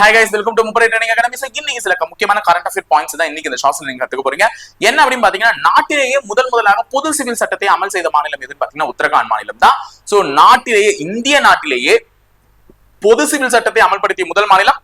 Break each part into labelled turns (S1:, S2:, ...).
S1: Hi guys welcome to Mupparai training academy sir இன்னைக்கு சில முக்கியமான கரண்ட் அஃபேர் பாயிண்ட்ஸ் தான் இன்னைக்கு இந்த ஷாஸ்ல நீங்க கத்துக்க போறீங்க. என்ன அப்படின்னு பாத்தீங்கன்னா நாட்டிலேயே முதல் முதலாக பொது சிவில் சட்டத்தை அமல் செய்த மாநிலம் எதுன்னு பாத்தீங்கன்னா உத்தரகாண்ட் மாநிலம் தான். சோ நாட்டிலேயே இந்திய நாட்டிலேயே பொது சிவில் சட்டத்தை அமல்படுத்திய முதல் மாநிலம்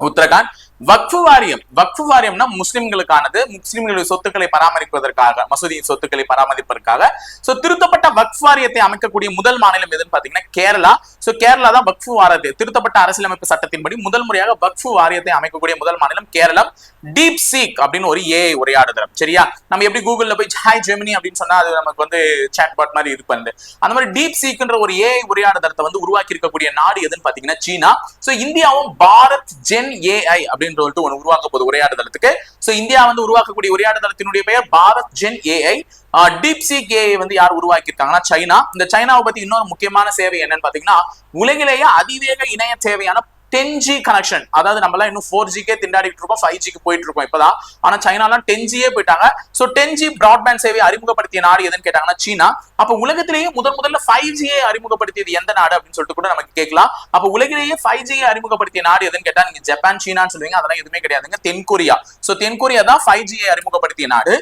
S1: உத்தரகாண்ட். வக்ஃபு வாரியம். வக்ஃபு வாரியம்னா முஸ்லிம்களுக்கானது. முஸ்லிம்களுடைய சொத்துக்களை பராமரிப்பதற்காக மசூதியின் சொத்துக்களை பராமரிப்பதற்காக. சோ திருத்தப்பட்ட வக்ஃப் வாரியத்தை அமைக்கக்கூடிய முதல் மாநிலம் எதுன்னு பாத்தீங்கன்னா கேரளா. சோ கேரளா தான் வக்ஃபு வாரியத்தை திருத்தப்பட்ட அரசியலமைப்பு சட்டத்தின்படி முதல் முறையாக வக்ஃபு வாரியத்தை அமைக்கக்கூடிய முதல் மாநிலம் கேரளம். டீப் சீக் அப்படின்னு ஒரு ஏஐ உரையாடுதல். சரியா? நம்ம எப்படி கூகுள்ல போய் ஹாய் ஜெமினி அப்படின்னு சொன்னா அது நமக்கு வந்து சாட் பாட் மாதிரி இது பண்ணுது. அந்த மாதிரி டீப் சீக்ன்ற ஒரு ஏஐ உரையாடுதளத்தை வந்து உருவாக்கி இருக்கக்கூடிய நாடு எதுன்னு பாத்தீங்கன்னா சீனா. சோ இந்தியாவும் பாரத் ஜென் ஏஐ அப்படின்னு சொல்லிட்டு ஒன்று உருவாக்க போகுது உரையாடுதளத்துக்கு ஸோ இந்தியா வந்து உருவாக்கக்கூடிய உரையாடுதளத்தினுடைய பெயர் Bharat Gen AI deep C AI வந்து யார் உருவாக்கியிருக்காங்கன்னா சைனா. இந்த சைனாவை பத்தி இன்னொரு முக்கியமான சேவை என்னன்னு பாத்தீங்கன்னா உலகிலேயே அதிவேக இணைய தேவையான டென் ஜி கனெக்ஷன் அதாவது நம்ம எல்லாம் இன்னும் ஃபோர் ஜிக்கே திண்டாடிட்டு இருக்கோம் ஃபைவ் ஜிக்கு போயிட்டு இருக்கோம் இப்பதான். ஆனா சைனாலாம் டென் ஜியே போயிட்டாங்க. சோ டென் ஜி பிராட்பேண்ட் சேவை அறிமுகப்படுத்திய நாடு எதுன்னு கேட்டாங்கன்னா சீனா. அப்ப உலகத்திலேயே முதல் முதல்ல ஃபைவ் ஜியை அறிமுகப்படுத்தியது எந்த நாடு அப்படின்னு சொல்லிட்டு கூட நமக்கு கேட்கலாம். அப்ப உலகிலேயே ஃபைவ் ஜியை அறிமுகப்படுத்திய நாடு எதுன்னு கேட்டா நீங்க ஜப்பான் சீனான்னு சொல்லுவீங்க. அதெல்லாம் எதுவுமே கிடையாதுங்க. தென்கொரியா சோ தென்கொரியா தான் ஃபைவ் ஜியை அறிமுகப்படுத்திய நாடு.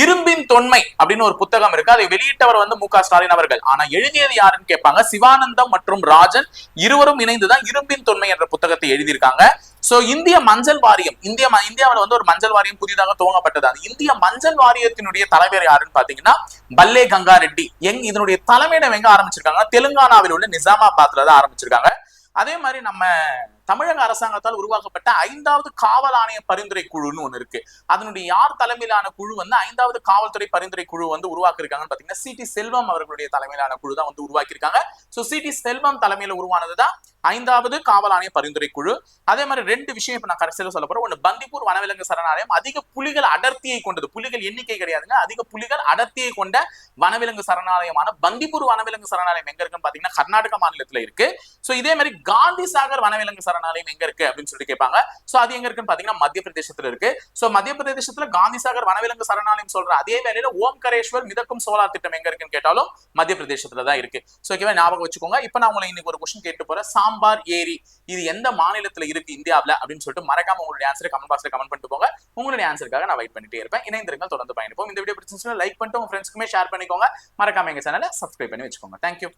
S1: இரும்பின் தொன்மை அப்படின்னு ஒரு புத்தகம் இருக்கு. அதை வெளியிட்டவர் வந்து மு க. ஸ்டாலின் அவர்கள். ஆனா எழுதியது யாருன்னு கேட்பாங்க? சிவானந்தம் மற்றும் ராஜன். இருவரும் இணைந்துதான் இரும்பின் தொன்மை என்ற புத்தகத்தை எழுதியிருக்காங்க. சோ இந்திய மஞ்சள் வாரியம் இந்திய ம- வந்து ஒரு மஞ்சள் வாரியம் புதிதாக துவங்கப்பட்டது. அந்த இந்திய மஞ்சள் வாரியத்தினுடைய தலைவர் யாருன்னு பாத்தீங்கன்னா பல்லே கங்கா ரெட்டி எங் இதனுடைய தலைமையிடம் எங்க ஆரம்பிச்சிருக்காங்க தெலுங்கானாவில் உள்ள நிஜாமாபாத்ல தான் ஆரம்பிச்சிருக்காங்க. அதே மாதிரி நம்ம தமிழக அரசாங்கத்தால் உருவாக்கப்பட்ட ஐந்தாவது காவல் ஆணைய பரிந்துரை குழுன்னு ஒண்ணு இருக்கு. அதனுடைய யார் தலைமையிலான குழு வந்து ஐந்தாவது காவல்துறை பரிந்துரை குழு வந்து உருவாக்கிருக்காங்கன்னு பாத்தீங்கன்னா சி டி செல்வம் அவர்களுடைய தலைமையிலான குழு தான் வந்து உருவாக்கியிருக்காங்க. சோ சிடி செல்வம் தலைமையில உருவானதுதான் ஐந்தாவது காவல் ஆணைய பரிந்துரை குழு அதே மாதிரி ரெண்டு விஷயம் இப்ப நான் கடைசியில சொல்ல போறேன். ஒண்ணு பந்திப்பூர் வனவிலங்கு சரணாலயம் அதிக புலிகள் அடர்த்தியை கொண்டது. புலிகள் எண்ணிக்கை கிடையாதுங்க. அதிக புலிகள் அடர்த்தியை கொண்ட வனவிலங்கு சரணாலயமான பந்திப்பூர் வனவிலங்கு சரணாலயம் எங்க இருக்குன்னு பாத்தீங்கன்னா கர்நாடக மாநிலத்துல இருக்கு. சோ இதே மாதிரி காந்தி சாகர் வனவிலங்கு சரணாலயம் எங்க இருக்கு அப்படின்னு சொல்லிட்டு கேட்பாங்க. சோ அது எங்க இருக்குன்னு பாத்தீங்கன்னா மத்திய பிரதேசத்துல இருக்கு. சோ மத்திய பிரதேசத்துல காந்தி சாகர் வனவிலங்கு சரணாலயம் சொல்ற அதே வேலையில ஓம்கரேஸ்வர் மிதக்கும் சோலார் திட்டம் எங்க இருக்குன்னு கேட்டாலும் மத்திய பிரதேசத்துல தான் இருக்கு சோ ஓகேவா ஞாபகம் வச்சுக்கோங்க. இப்ப நான் உங்களை இன்னைக்கு ஒரு கொஸ்டின் கேட்டு போறேன். சாம்பார் ஏரி இது எந்த மாநிலத்துல இருக்கு இந்தியாவுல அப்படின்னு சொல்லிட்டு மறக்காம உங்களுடைய ஆன்சர் கமெண்ட் பாக்ஸ்ல கமெண்ட் பண்ணிட்டு போங்க உங்களுடைய ஆன்சருக்காக நான் வெயிட் பண்ணிட்டே இருப்பேன். இணைந்திருங்கள் தொடர்ந்து பயணிப்போம். இந்த வீடியோ பிடிச்சிருந்துச்சுன்னா லைக் பண்ணிட்டு உங்க ஃப்ரெண்ட்ஸ்க்குமே ஷேர் பண்ணிக்கோங்க. மறக்காம எங்க சேனலை சப்ஸ்கிரைப் பண்ணி வச்சுக்கோங்க. தேங்க்யூ